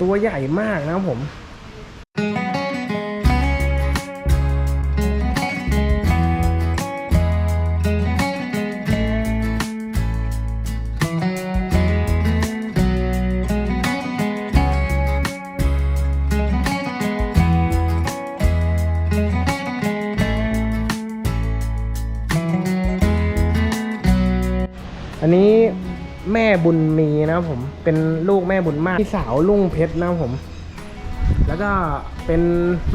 ตัวใหญ่มากนะครับผม แม่บุญมีนะครับผมเป็นลูกแม่บุญมากพี่สาวลุงเพชรนะครับผม แล้วก็เป็น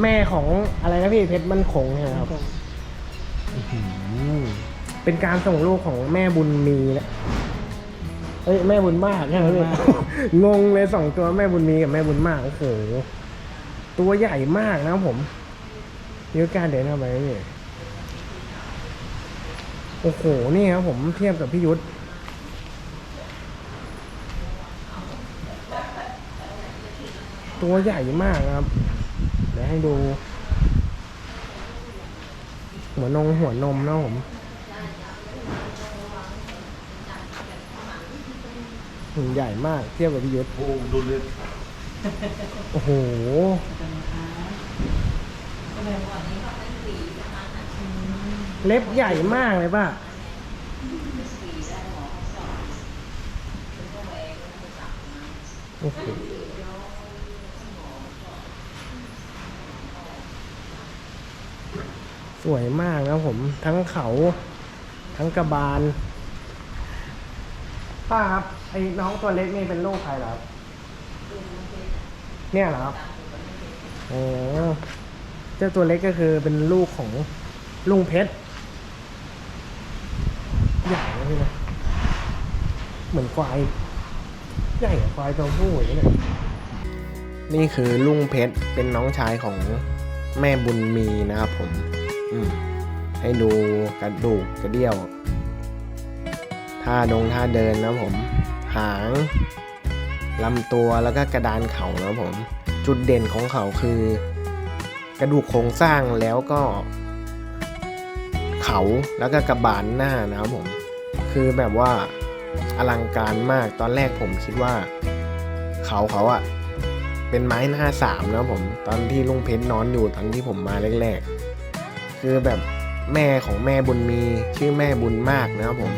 แม่ของอะไรนะพี่เพชรมันคงใช่ไหมครับอื้อหือเป็นการส่งลูกของแม่บุญมีนะเอ้ยแม่บุญมากใช่ไหมพี่งงเลยสองตัวแม่บุญมีกับแม่บุญมากโอ้โหตัวใหญ่มากนะครับผมมีโอกาสเดินเข้าไปไหมพี่โอ้โหนี่ครับผมเทียบกับพี่ยุทธ ตัวใหญ่มากครับ เดี๋ยวให้ดู หัวนงหัวนมนะผมหืมใหญ่มากเทียบกับพี่ยุทธโอ้ดูเลยโอ้โหเล็บใหญ่มากเลยป่ะโอ้โห สวยมากนะผมทั้งเขาทั้งกระบาล ป้าครับ ไอ้น้องตัวเล็กนี่เป็นลูกใครเหรอครับเนี่ยเหรอครับโอ้เจ้าตัวเล็กก็คือเป็นลูกของลุงเพชรใหญ่นะพี่นะเหมือนควายใหญ่กว่าควายตัวผู้อย่างนี้เนี่ยนี่คือลุงเพชรเป็นน้องชายของแม่บุญมีนะครับผม ให้ดูกระดูกกระเดี่ยวท่าดงท่าเดินนะผม หางลำตัวแล้วก็กระดานเขานะผม จุดเด่นของเขาคือ กระดูกโครงสร้างแล้วก็ เขาแล้วก็กระบาลหน้านะครับผม คือแบบว่าอลังการมากตอนแรกผมคิดว่า เขาเขาอะเป็นไม้หน้าสามนะผม ตอนที่ลุงเพชรนอนอยู่ตอนที่ผมมาแรกๆ คือแบบแม่ของแม่บุญมีชื่อแม่บุญมากนะครับผม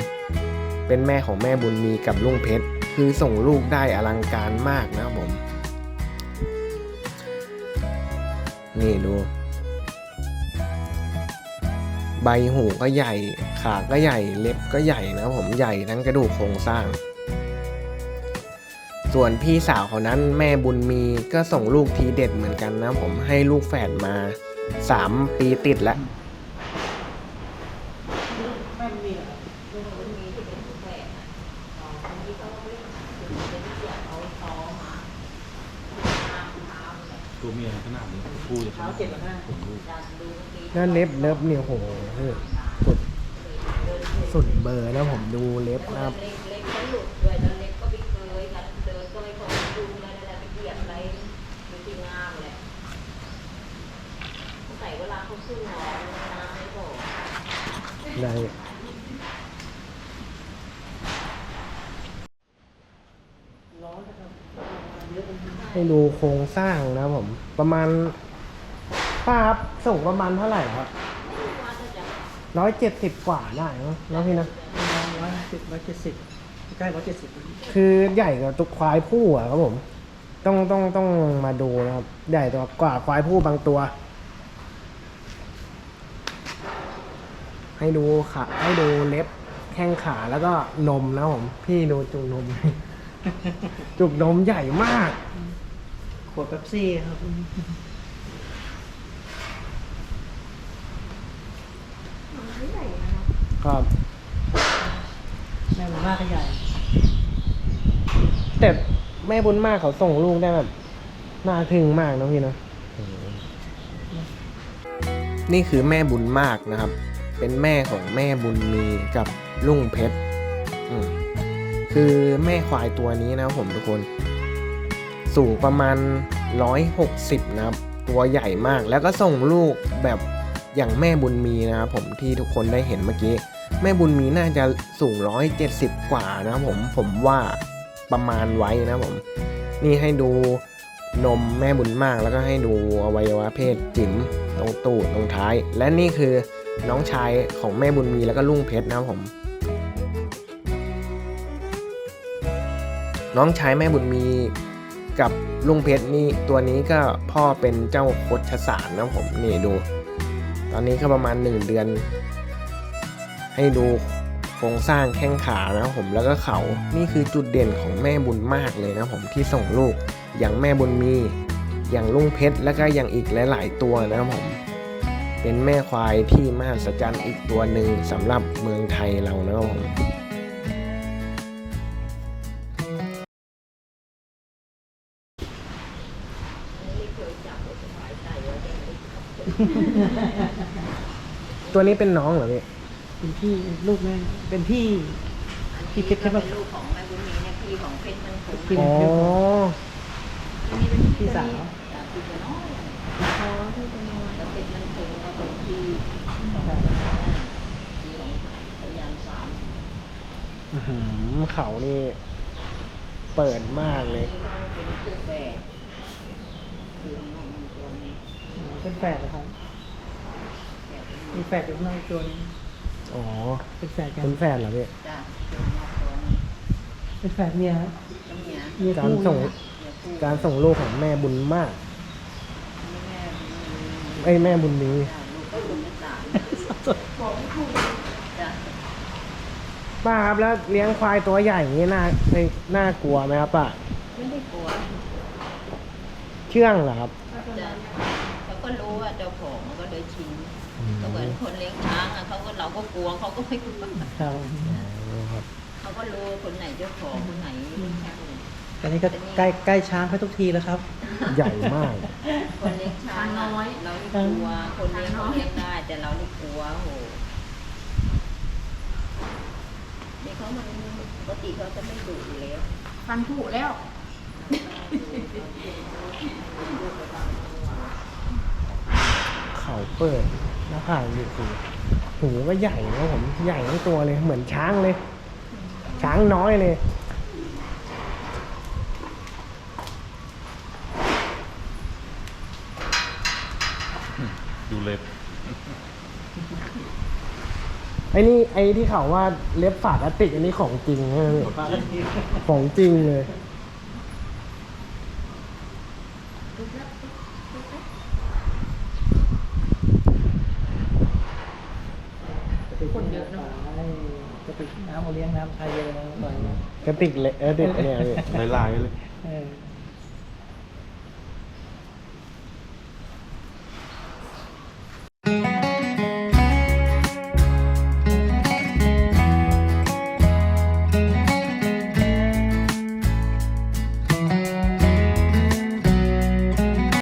เป็นแม่ของแม่บุญมีกับลุงเพชรคือส่งลูกได้อลังการมากนะครับผม นี่ดู ใบหูก็ใหญ่ ขาก็ใหญ่เล็บก็ใหญ่นะครับผมใหญ่ทั้งกระดูกโครงสร้าง ส่วนพี่สาวเขานั้นแม่บุญมีก็ส่งลูกทีเด็ดเหมือนกันนะผมให้ลูกแฝดมา 3 ปีติดแล้ว ตัวเมียขนาดนี้คู่จะขนาดนี้ผมดูนั่นเล็บเล็บเนี่ยโหสุดสุดเบอร์นะผมดูเล็บนะครับเล็กเล็กเขาหลุดด้วยแล้วเล็กก็ไปเคยกันเดินก็ไม่พอดูอะไรอะไรไปเหยียบอะไรดูที่งามแหละใส่เวลาเขาขึ้นหอน้ำไม่พอได้ ให้ดูโครงสร้างนะครับผม ประมาณป้าครับส่งประมาณเท่าไหร่ครับร้อยเจ็ดสิบกว่าได้เนอะเนาะพี่นะ ร้อยสิบร้อยเจ็ดสิบใกล้ร้อยเจ็ดสิบคือใหญ่กว่าตัวควายผู้อะครับผม ต้องต้องต้องมาดูนะครับ ใหญ่กว่าควายผู้บางตัว ให้ดูขาให้ดูเล็บแข้งขาแล้วก็นมนะผม พี่ดูจุกนม จุกนมใหญ่มากข วดเป๊ปซี่ครับครับ แม่บุญมากก็ใหญ่แต่แม่บุญมากเขาส่งลูกได้แบบน่าทึ่งมากนะพี่เนอะนี่คือแม่บุญมากนะครับ เป็นแม่ของแม่บุญมีกับลุงเพชรอืมคือแม่ควายตัวนี้นะครับผมทุกคน สูงประมาณ 160 นะครับ ตัวใหญ่มากแล้วก็ส่งลูกแบบอย่างแม่บุญมีนะครับผมที่ทุกคนได้เห็นเมื่อกี้ แม่บุญมีน่าจะสูง 170 กว่านะครับผมผมว่าประมาณไว้นะครับผม นี่ให้ดูนมแม่บุญมากแล้วก็ให้ดูอวัยวะเพศจิ๋มตรงตูดตรงท้าย และนี่คือน้องชายของแม่บุญมีแล้วก็ลุงเพชรนะครับผม น้องชายแม่บุญมี กับลุงเพชรนี่ตัวนี้ก็พ่อเป็นเจ้าโคชสารนะผมนี่ดู ตอนนี้ก็ประมาณ 1 เดือน ให้ดูโครงสร้างแข้งขานะผมแล้วก็เขานี่คือจุดเด่นของแม่บุญมากเลยนะผมที่ส่งลูกอย่างแม่บุญมี อย่างลุงเพชรแล้วก็อย่างอีกหลาย ๆ ตัวนะผมเป็นแม่ควายที่มหัศจรรย์อีกตัวหนึ่งสำหรับเมืองไทยเรานะครับผม ตัวนี้เป็นน้องเหรอพี่เป็นพี่ลูกแม่เป็นพี่พี่เพชรใช่ปะเป็นลูกของแม่บุญมีเนี่ยพี่ของเพชรมันคงพี่อ๋ออันนี้เป็นพี่สาวจากพี่จะน้อยพอที่จะน้อยแล้วเพชรมันคงก็เป็นพี่พี่ของพยายามสามอื้อหือเขานี่เปิดมากเลยนี่ก็ เป็นคู่แฝดคือน้องตัวนี้เป็นแฝดนะครับแฝดเป็นมีแฝดอยู่ข้างในตัวนี้อ๋อเป็นแฝดกัน เป็นแฟนเหรอพี่จ้ะเป็นน้องตัวนี้เป็นแฝดเมียครับต้องเนี้ยเมียการคู่ส่ง เดี๋ยวคู่การส่งลูกของแม่บุญมากนี่แม่บุญมีไอ้ยแม่บุญมีจ้ะลูกก็บุญเป็นสามบอกไม่ถูกจ้ะป้าครับแล้วเลี้ยงควายตัวใหญ่อย่างนี้น่าเอ้ยน่ากลัวไหมครับป้าไม่ได้กลัวเชื่องเหรอครับจ้ะเขา ก็รู้ว่าเจ้าของมันก็เลยชินก็เหมือนคนเลี้ยงช้างอะเขาก็เราก็กลัวเขาก็ไม่กลัวครับครับเขาก็รู้คนไหนเจ้าของคนไหนเลี้ยงช้างตอนนี้ก็ใกล้ใกล้ช้างเขาทุกทีแล้วครับ ใหญ่มาก คนเลี้ยงช้างน้อย เราไม่กลัว คนเลี้ยงเขาเลี้ยงได้ แต่เรานี่กลัวโหนี่เขามันปกติเขาจะไม่ดุอยู่แล้วฟันผุแล้ว เขาเปิดหน้าผากอยู่คือหูก็ใหญ่นะผมใหญ่ทั้งตัวเลยเหมือนช้างเลย ช้างน้อยเลยดูเล็บไอ้นี่ไอ้ที่เขาว่าเล็บฝาดพลาสติกอันนี้ของจริงใช่ไหมพี่ของจริงเลย คนเยอะนะ จะไปน้ำเอาเลี้ยงน้ำไทยเยอะนะหน่อยนะกระติกเล็กเออเด็กเนี่ยพี่ลายๆเลย เออ